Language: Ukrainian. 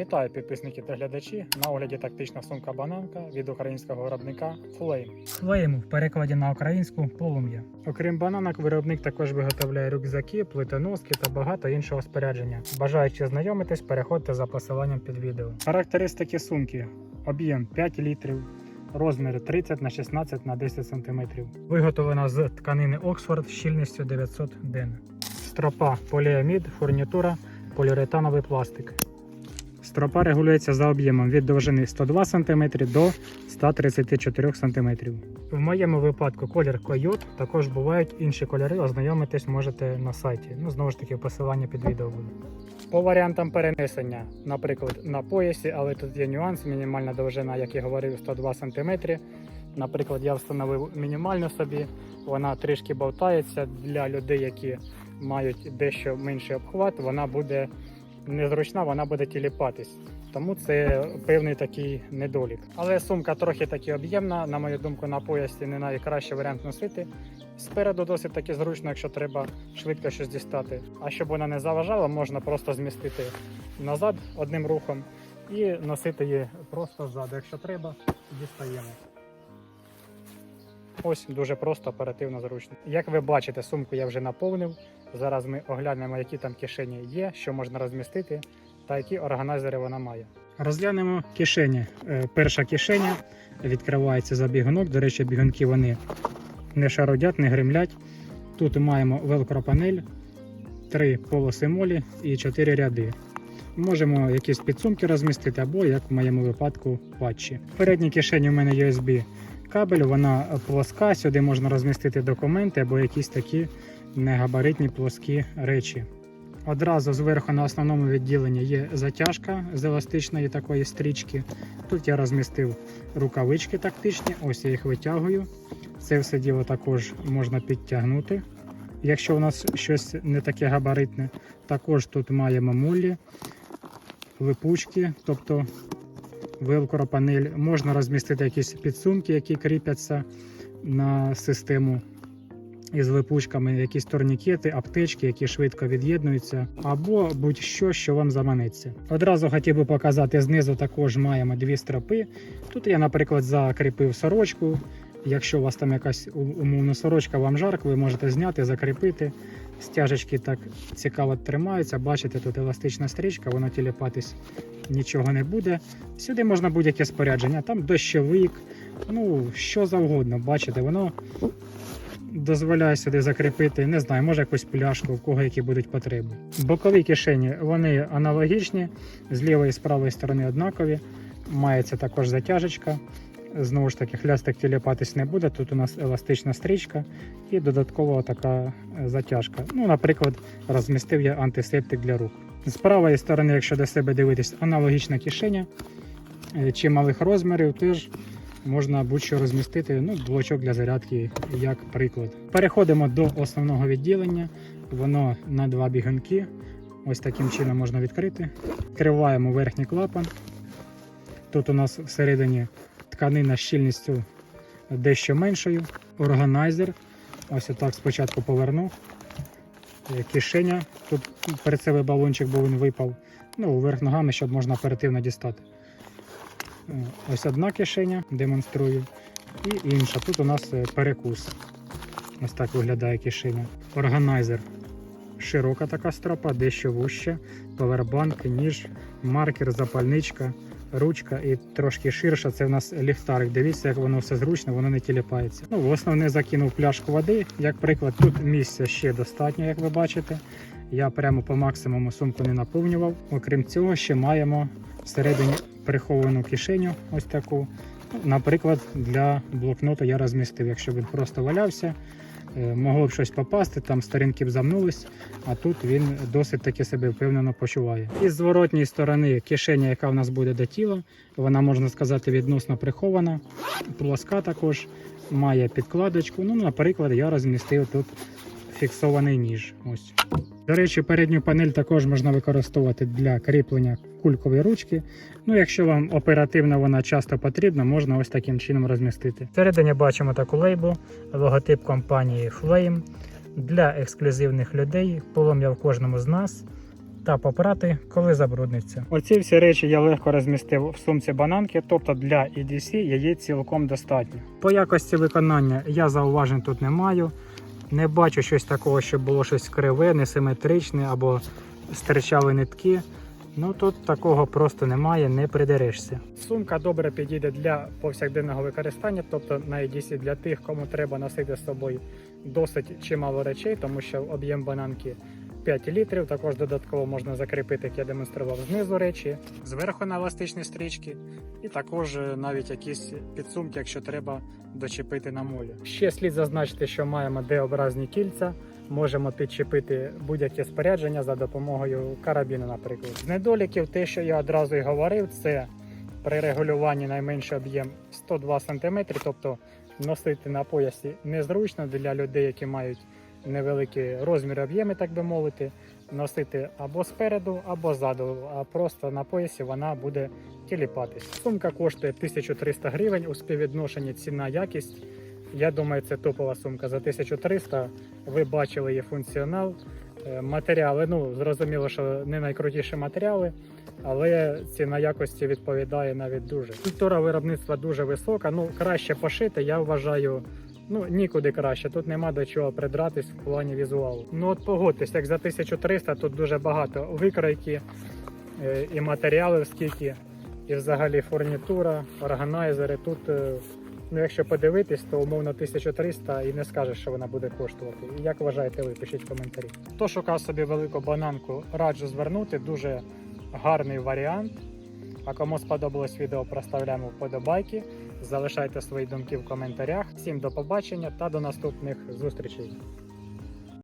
Вітаю підписники та глядачі. На огляді тактична сумка бананка від українського виробника Flame. Flame в перекладі на українську полум'я. Окрім бананок, виробник також виготовляє рюкзаки, плитоноски та багато іншого спорядження. Бажаючи знайомитись, переходьте за посиланням під відео. Характеристики сумки: об'єм 5 літрів. Розміри 30 на 16 на 10 см. Виготовлена з тканини Оксфорд з щільністю 900 ден. Стропа поліамід, фурнітура, поліуретановий пластик. Стропа регулюється за об'ємом від довжини 102 см до 134 см. В моєму випадку колір койот, також бувають інші кольори, ознайомитись можете на сайті. Ну, знову ж таки, посилання під відео буде. По варіантам перенесення, наприклад, на поясі, але тут є нюанс, мінімальна довжина, як я говорив, 102 см. Наприклад, я встановив мінімальну собі, вона трішки болтається для людей, які мають дещо менший обхват, вона буде незручна, вона буде тіліпатись. Тому це певний такий недолік. Але сумка трохи таки об'ємна, на мою думку, на поясі не найкращий варіант носити. Спереду досить таки зручно, якщо треба швидко щось дістати. А щоб вона не заважала, можна просто змістити назад одним рухом і носити її просто ззаду. Якщо треба, дістаємо. Ось дуже просто, оперативно, зручно. Як ви бачите, сумку я вже наповнив. Зараз ми оглянемо, які там кишені є, що можна розмістити, та які органайзери вона має. Розглянемо кишені. Е, Перша кишеня відкривається за бігунок. До речі, бігунки вони не шародять, не гримлять. Тут маємо велкропанель, три полоси молі і чотири ряди. Можемо якісь підсумки розмістити, або, як в моєму випадку, патчі. В передній кишені у мене USB кабель, вона плоска. Сюди можна розмістити документи або якісь такі негабаритні плоскі речі. Одразу зверху на основному відділенні є затяжка з еластичної такої стрічки. Тут я розмістив рукавички тактичні, ось я їх витягую. Це все діло також можна підтягнути. Якщо у нас щось не таке габаритне, також тут маємо мулі, липучки, тобто велкропанель. Можна розмістити якісь підсумки, які кріпляться на систему із липучками, якісь турнікети, аптечки, які швидко від'єднуються, або будь-що, що вам заманеться. Одразу хотів би показати, знизу також маємо дві стропи. Тут я, наприклад, закріпив сорочку. Якщо у вас там якась умовна сорочка, вам жарко, ви можете зняти, закріпити. Стяжечки так цікаво тримаються. Бачите, тут еластична стрічка, воно тіліпатись нічого не буде. Сюди можна будь-яке спорядження, там дощовик, ну що завгодно. Бачите, воно дозволяє сюди закріпити, не знаю, може якусь пляшку, в кого які будуть потреби. Бокові кишені вони аналогічні, з лівої і з правої сторони однакові. Мається також затяжечка. Знову ж таки, хлястик тіліпатись не буде. Тут у нас еластична стрічка і додаткова така е, затяжка. Ну, наприклад, розмістив я антисептик для рук. З правої сторони, якщо до себе дивитись, аналогічна кишеня е, чималих розмірів, теж можна будь-що розмістити. Ну, блочок для зарядки, як приклад. Переходимо до основного відділення. Воно на два бігунки. Ось таким чином можна відкрити. Відкриваємо верхній клапан. Тут у нас всередині тканина з щільністю дещо меншою. Органайзер. Ось отак спочатку поверну. Е, Кишеня. Тут перцевий балончик, бо він випав. Ну, вверх ногами, щоб можна оперативно дістати. Ось одна кишеня, демонструю. І інша. Тут у нас е, перекус. Ось так виглядає кишеня. Органайзер. Широка така стропа, дещо вужча. Повербанк, ніж, маркер, запальничка, ручка і трошки ширша. Це у нас ліхтарик. Дивіться, як воно все зручно, воно не тіліпається. Ну, в основне закинув пляшку води. Як приклад, тут місця ще достатньо, як ви бачите. Я прямо по максимуму сумку не наповнював. Окрім цього, ще маємо всередині приховану кишеню, ось таку. Наприклад, для блокноту я розмістив, якщо він просто валявся, е, могло б щось попасти, там сторінки б замнулись, а тут він досить таки себе впевнено почуває. І з зворотньої сторони кишеня, яка в нас буде до тіла, вона можна сказати відносно прихована, плоска також, має підкладочку. Ну, наприклад, я розмістив тут фіксований ніж. Ось. До речі, передню панель також можна використовувати для кріплення кулькової ручки. Ну, якщо вам оперативно вона часто потрібна, можна ось таким чином розмістити. Всередині бачимо таку лейбу, логотип компанії Flame для ексклюзивних людей, полум'я в кожному з нас. та попрати, коли забрудниться. Оці всі речі я легко розмістив в сумці бананки, тобто для EDC її цілком достатньо. По якості виконання я зауважень тут не маю. Не бачу щось такого, щоб було щось криве, несиметричне або стирчали нитки. Ну тут такого просто немає, не придерешся. Сумка добре підійде для повсякденного використання, тобто на EDC для тих, кому треба носити з собою досить чимало речей, тому що об'єм бананки 5 літрів. Також додатково можна закріпити, як я демонстрував, знизу речі, зверху на еластичні стрічки, і також е, навіть якісь підсумки, якщо треба дочепити на молі. Ще слід зазначити, що маємо D-образні кільця. Можемо підчепити будь-яке спорядження за допомогою карабіну, наприклад. З недоліків, те, що я одразу й говорив, це при регулюванні найменший об'єм 102 см, тобто носити на поясі незручно для людей, які мають невеликі розміри об'єми, так би мовити, носити або спереду, або ззаду, а просто на поясі вона буде тіліпатись. Сумка коштує 1300 гривень у співвідношенні ціна якість. Я думаю, це топова сумка за 1300. Ви бачили її функціонал. Е, Матеріали, ну зрозуміло, що не найкрутіші матеріали, але ціна якості відповідає навіть дуже. Культура виробництва дуже висока. Ну краще пошити, я вважаю. Ну нікуди краще. Тут нема до чого придратись в плані візуалу. Ну от погодьтесь, як за 1300 тут дуже багато викройки е, і матеріалів, скільки, і взагалі фурнітура, органайзери. Тут, е, ну якщо подивитись, то умовно 1300 і не скажеш, що вона буде коштувати. Як вважаєте ви? Пишіть коментарі. Хто шукав собі велику бананку, раджу звернути. Дуже гарний варіант. А кому сподобалось відео, проставляємо вподобайки. Залишайте свої думки в коментарях. Всім до побачення та до наступних зустрічей.